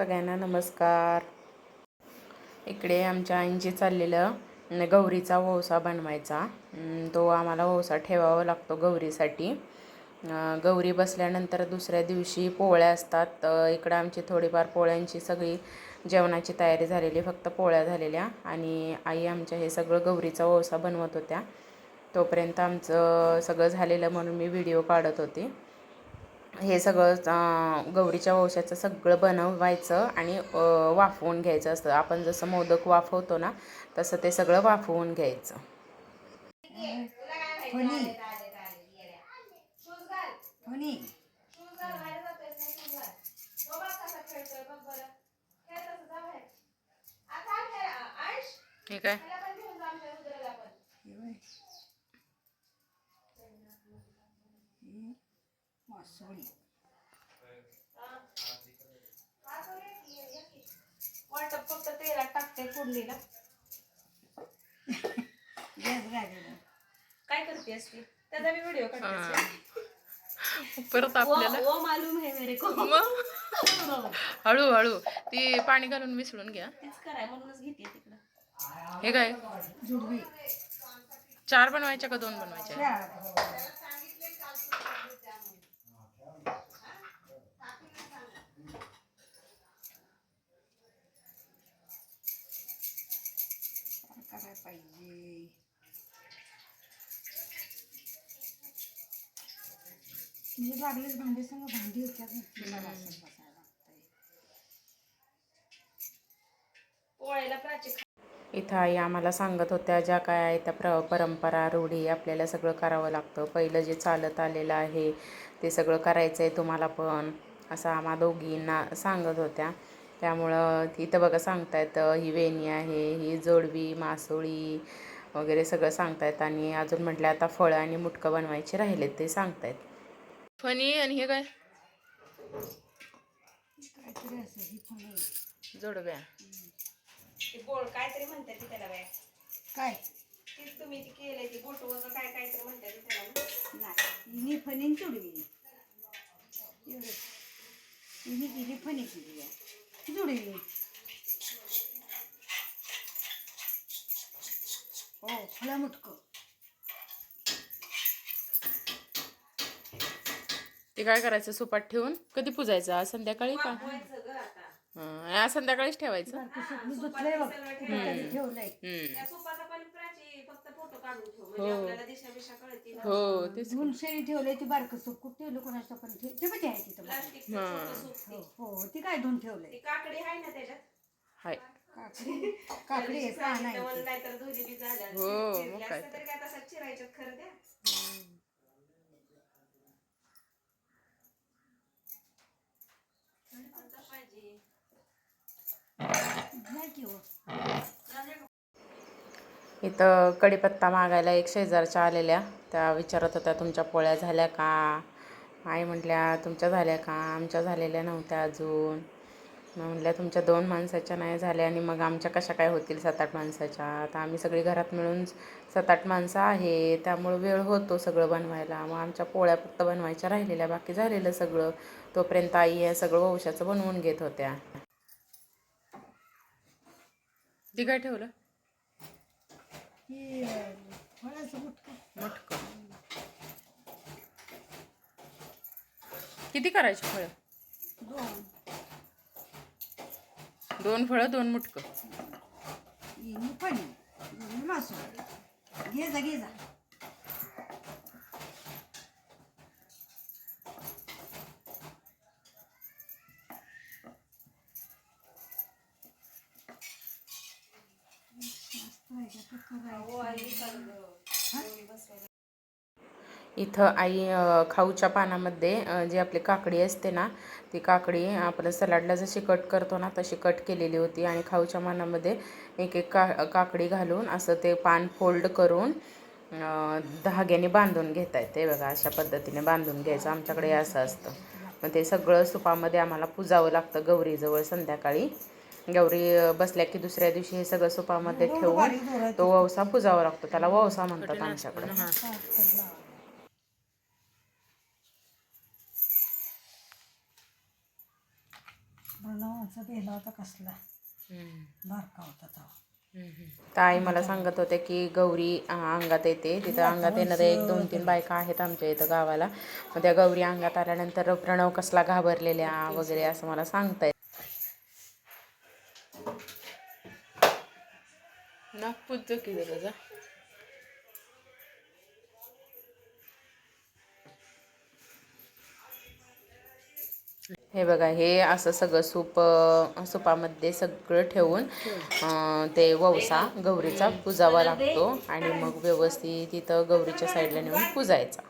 सगळ्यांना नमस्कार. इकडे आमच्या आईंची चाललेलं गौरीचा वौसा बनवायचा. तो आम्हाला वौसा ठेवावा लागतो गौरीसाठी. गौरी बसल्यानंतर दुसऱ्या दिवशी पोळ्या असतात. इकडं आमची थोडीफार पोळ्यांची सगळी जेवणाची तयारी झालेली फक्त पोळ्या झालेल्या. आणि आई आमच्या हे सगळं गौरीचा वौसा बनवत होत्या. तोपर्यंत आमचं सगळं झालेलं म्हणून मी व्हिडिओ काढत होते. हे सगळं गौरीच्या वंशाचं सगळं बनवायचं आणि वाफवून घ्यायचं असतं. आपण जसं मोदक वाफवतो ना तसं ते सगळं वाफवून घ्यायचं. फणी. फणी हे काय मासोळी वाटप फक्त तेलात टाकते फोडणीला. गॅस राहिलेला काय करते असते? त्याचा मी व्हिडिओ काढते परत आपल्याला? वो मालूम है मेरे को. मग? हळूहळू. ती पाणी घालून मिसळून घ्या. तेच कराय म्हणूनच घेते तिकडं. हे काय? चार बनवायच्या का दोन बनवायच्या? पाहिजे. म्हणजे लागलेच भांडी संग भांडी होत्या बसायला पोळ्याला प्राची इथं आई आम्हाला सांगत होत्या ज्या काय आहे त्या प्र परंपरा रूढी आपल्याला सगळं करावं लागतं. पहिलं जे चालत आलेलं आहे ते सगळं करायचं आहे तुम्हाला पण असं आम्हा दोघींना सांगत होत्या. त्यामुळं इथं बघा सांगतायत ही वेणी आहे ही जोडवी मासोळी वगैरे सगळं सांगतायत आणि अजून म्हटलं आता फळं आणि मुटकं बनवायचे राहिलेत ते सांगतायत. फणी आणि हे काय? ही जोडव्या. काहीतरी म्हणतात त्याला काय? तुम्ही ती केलंय ती बोट वगैरे काय काहीतरी म्हणतात ती त्याला ना. नाही हिनी फणीन जुडवी. एवढं. हिनी केली फणी केली जुडवी हो फळा मुटकं. ते काय करायचं? सुपात ठेवून कधी पुजायचं? आज संध्याकाळी का? हं, आज संध्याकाळीच ठेवायचं. कुठेतरी ठेवलंय. हम्म. फक्त फोटो काढून ठेव. म्हणजे आपल्याला दिशा बिशा कळती ना. हो तेच धुवून शेळी ठेवलंय ती बारकं सूप. कुठे ठेवलं कोणाचं पण. ठेव ते पण आहे तिथं बघ. प्लास्टिक हां. हो हो ती काय धुवून ठेवलंय? ती काकडी आहे ना त्याच्यात? हाय. काकडी. काकडी आहे पान आहे सांगितलं नाही तर धुरी बी झाल्या हो, चिरल्या मग काय. असत्या तरी काय तसं चिरायच्यात खरं त्या पाहिजे घ्या की हो. इथं कढीपत्ता मागायला एक शेजारच्या आलेल्या. त्या विचारत होत्या तुमच्या पोळ्या झाल्या का? आई म्हटल्या तुमच्या झाल्या का? आमच्या झालेल्या नव्हत्या अजून. मग म्हटल्या तुमच्या दोन माणसाच्या नाही झाल्या आणि मग आमच्या कशा काय होतील सात आठ माणसाच्या? आता आम्ही सगळी घरात मिळून सात आठ माणसं आहे त्यामुळं वेळ होतो सगळं बनवायला. मग आमच्या पोळ्या फक्त बनवायच्या राहिलेल्या बाकी झालेलं सगळं. तोपर्यंत आई हे सगळं वंशाचं बनवून घेत होत्या. ती काय ठेवलं? ही फळाचं मुटकं मटक किती करायची फळं? दोन दोन फळं दोन मुटकं. हिनी फणी हिनी मासोळी घे जा घे जा मस्त आहे का? तू करायचं. हो आई चाललं इथं आई खाऊच्या पानामध्ये जी आपली काकडी असते ना ती काकडी आपण सलाडला जशी कट करतो ना तशी कट केलेली होती आणि खाऊच्या पानामध्ये एक एक का काकडी घालून असं ते पान फोल्ड करून धाग्याने बांधून घेता येते. बघा अशा पद्धतीने बांधून घ्यायचं. आमच्याकडे असं असतं. मग ते सगळं सुपामध्ये आम्हाला पुजावं लागतं गौरीजवळ संध्याकाळी. गौरी बसल्या की दुसऱ्या दिवशी हे सगळं सुपामध्ये ठेवून तो ववसा पुजावा लागतो. त्याला ववसा म्हणतात आमच्याकडे. कसला? बारका होता ताई मला सांगत होते की गौरी अंगात येते. तिथं अंगात येणारे एक दोन तीन बायका आहेत आमच्या इथं गावाला. मग त्या गौरी अंगात आल्यानंतर प्रणव कसला घाबरलेल्या वगैरे असं मला सांगताय नागपूरचं की त्याचा हे बघा हे असं सगळं सूप सुपामध्ये सगळं ठेवून ते ववसा गौरीचा पुजावा लागतो आणि मग व्यवस्थित तिथं गौरीच्या साईडला नेऊन पुजायचा.